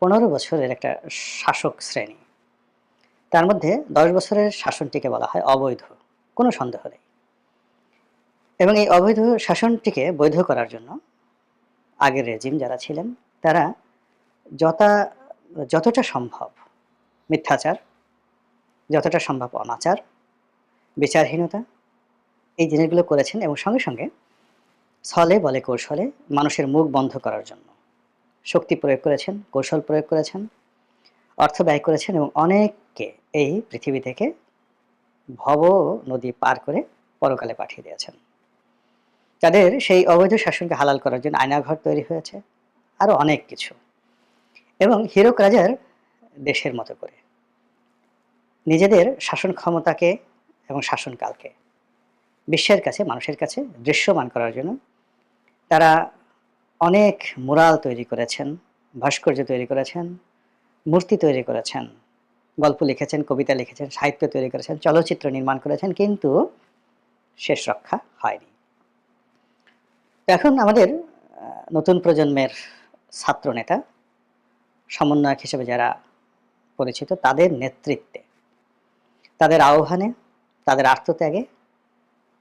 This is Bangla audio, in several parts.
পনেরো বছরের একটা শাসক শ্রেণি। তার মধ্যে দশ বছরের শাসনটিকে বলা হয় অবৈধ, কোনো সন্দেহ নেই। এবং এই অবৈধ শাসনটিকে বৈধ করার জন্য আগের রেজিম যারা ছিলেন, তারা যতা যতটা সম্ভব মিথ্যাচার, যতটা সম্ভব অনাচার, বিচারহীনতা, এই জিনিসগুলো করেছেন এবং সঙ্গে সঙ্গে ছলে বলে কৌশলে মানুষের মুখ বন্ধ করার জন্য শক্তি প্রয়োগ করেছেন, কৌশল প্রয়োগ করেছেন, অর্থ ব্যয় করেছেন এবং অনেককে এই পৃথিবী থেকে ভব নদী পার করে পরকালে পাঠিয়ে দিয়েছেন। তাদের সেই অবৈধ শাসনকে হালাল করার জন্য আয়নাঘর তৈরি হয়েছে, আরও অনেক কিছু। এবং হিরক রাজার দেশের মতো করে। নিজেদের শাসন ক্ষমতাকে এবং শাসনকালকে, বিশ্বের কাছে, মানুষের কাছে দৃশ্যমান করার জন্য তারা অনেক মুরাল তৈরি করেছেন, ভাস্কর্য তৈরি করেছেন, মূর্তি তৈরি করেছেন, গল্প লিখেছেন, কবিতা লিখেছেন, সাহিত্য তৈরি করেছেন, চলচ্চিত্র নির্মাণ করেছেন, কিন্তু শেষ রক্ষা হয়নি। এখন আমাদের নতুন প্রজন্মের ছাত্র নেতা সমন্বয়ক হিসেবে যারা পরিচিত, তাদের নেতৃত্বে, তাদের আহ্বানে, তাদের আত্মত্যাগে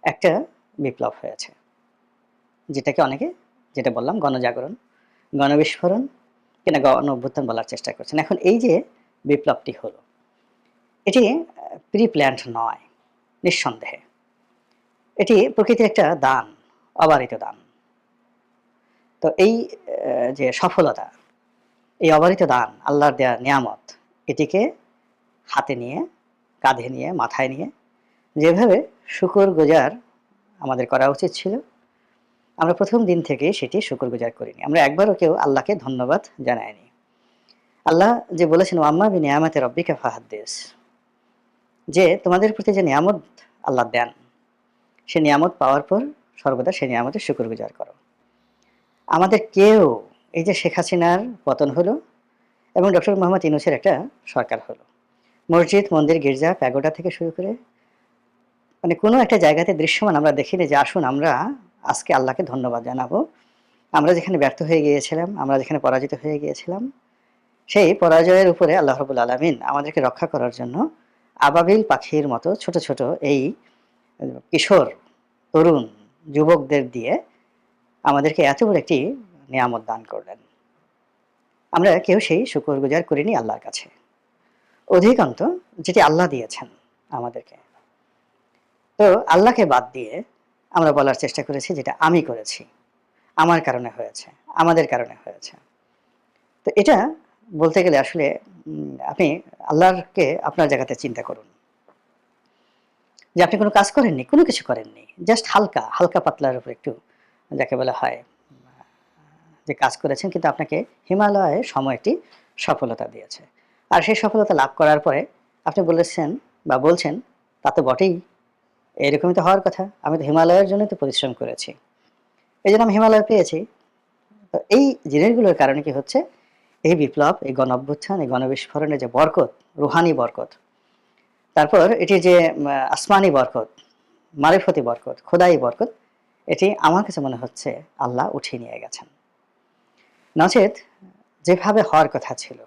একটা বিপ্লব হয়েছে, যেটাকে অনেকে যেটা বললাম, গণজাগরণ, গণবিস্ফোরণ কিনা গণ অভ্যুত্থান বলার চেষ্টা করছেন। এখন এই যে বিপ্লবটি হলো, এটি প্রি প্ল্যান্ট নয়, নিঃসন্দেহে। এটি প্রকৃতির একটা দান, অবারিত দান। তো এই যে সফলতা, এই অবারিত দান, আল্লাহর দেয়া নিয়ামত, এটিকে হাতে নিয়ে, কাঁধে নিয়ে, মাথায় নিয়ে, যেভাবে শুকর গুজার আমাদের করা উচিত ছিল আমরা প্রথম দিন থেকে সেটি শুকর গুজার করিনি। আমরা একবারও কেউ আল্লাহকে ধন্যবাদ জানায়নি আল্লাহ যে বলেছেন আম্মা বি নিয়ামতে রব্বিকা ফাহাদ্দেস যে তোমাদের প্রতি যে নিয়ামত আল্লাহ দেন, সে নিয়ামত পাওয়ার পর সর্বদা সে নিয়ামতের শুকর গুজার করো। আমাদের কেউ, এই যে শেখ হাসিনার পতন হলো এবং ডক্টর মোহাম্মদ ইনুসের একটা সরকার হলো, মসজিদ, মন্দির, গির্জা, প্যাগোডা থেকে শুরু করে মানে কোনো একটা জায়গাতে দৃশ্যমান আমরা দেখিনি যে আসুন আমরা আজকে আল্লাহকে ধন্যবাদ জানাব। আমরা যেখানে ব্যর্থ হয়ে গিয়েছিলাম, আমরা যেখানে পরাজিত হয়ে গিয়েছিলাম, সেই পরাজয়ের উপরে আল্লাহ রবুল আলমিন আমাদেরকে রক্ষা করার জন্য আবাবিল পাখির মতো ছোট ছোট এই কিশোর, তরুণ যুবকদের দিয়ে আমাদেরকে এত বড় একটি নিয়ামত দান করলেন। আমরা কেউ সেই শুকর গুজার করিনি আল্লাহর কাছে। অধিকান্ত যেটি আল্লাহ দিয়েছেন আমাদেরকে। তো আল্লাহকে বাদ দিয়ে আমরা বলার চেষ্টা করেছি যেটা আমি করেছি। আমার কারণে হয়েছে, আমাদের কারণে হয়েছে। তো এটা বলতে গেলে আসলে আপনি আল্লাহকে আপনার জায়গাতে চিন্তা করুন। যে আপনি কোনো কাজ করেননি, কোনো কিছু করেননি জাস্ট হালকা হালকা পাতলার উপর একটু যাকে বলা হয়, যে কাজ করেছেন কিন্তু আপনাকে হিমালয়ে সময়টি সফলতা দিয়েছে। আর সেই সফলতা লাভ করার পরে আপনি বলেছেন বা বলছেন, তা তো বটেই। এরকমই তো হওয়ার কথা। আমি তো হিমালয়ের জন্য তো পরিশ্রম করেছি। এই জন্য আমি হিমালয় পেয়েছি। তো এই জিনিসগুলোর কারণে কি হচ্ছে? এই বিপ্লব, এই গণ অভ্যুত্থান এই গণবিস্ফোরণের যে বরকত, রুহানি বরকত, তারপর এটি যে আসমানি বরকত, মারিফতি বরকত, খোদাই বরকত, এটি আমার কাছে মনে হচ্ছে আল্লাহ উঠিয়ে নিয়ে গেছেন। নচেত যেভাবে হওয়ার কথা ছিল,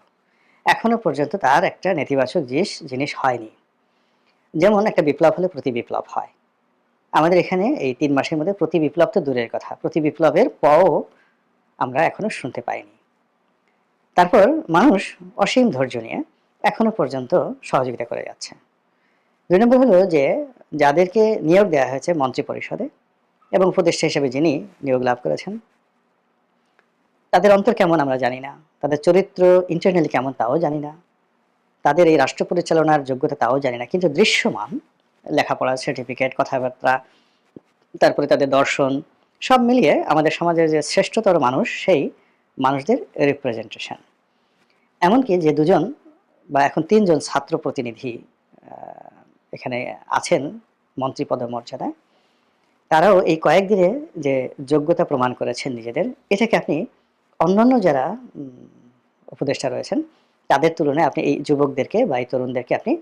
এখনও পর্যন্ত তার একটা নেতিবাচক জিনিস জিনিস হয়নি। যেমন একটা বিপ্লব হলে প্রতি বিপ্লব হয়। আমাদের এখানে এই তিন মাসের মধ্যে প্রতি বিপ্লব তো দূরের কথা। প্রতি বিপ্লবের পও আমরা এখনও শুনতে পাইনি। তারপর মানুষ অসীম ধৈর্য নিয়ে এখনও পর্যন্ত সহযোগিতা করে যাচ্ছে। দুই নম্বর হলো যে যাদেরকে নিয়োগ দেওয়া হয়েছে মন্ত্রী পরিষদে এবং উপদেষ্টা হিসেবে যিনি নিয়োগ লাভ করেছেন, তাদের অন্তর কেমন আমরা জানি না। তাদের চরিত্র ইন্টারনালি কেমন তাও জানি না। তাদের এই রাষ্ট্র পরিচালনার যোগ্যতা তাও জানি না, কিন্তু দৃশ্যমান লেখাপড়া সার্টিফিকেট কথাবার্তা, তারপরে তাদের দর্শন, সব মিলিয়ে আমাদের সমাজের যে শ্রেষ্ঠতর মানুষ, সেই মানুষদের রিপ্রেজেন্টেশন এমনকি যে দুজন বা এখন তিনজন ছাত্র প্রতিনিধি এখানে আছেন মন্ত্রী পদমর্যাদায় তারাও এই কয়েকদিনে যে যোগ্যতা প্রমাণ করেছেন নিজেদের, এটাকে আপনি অন্যান্য যারা উপদেষ্টা রয়েছেন তাদের তুলনায় আপনি এই যুবকদেরকে বা এই তরুণদেরকে আপনি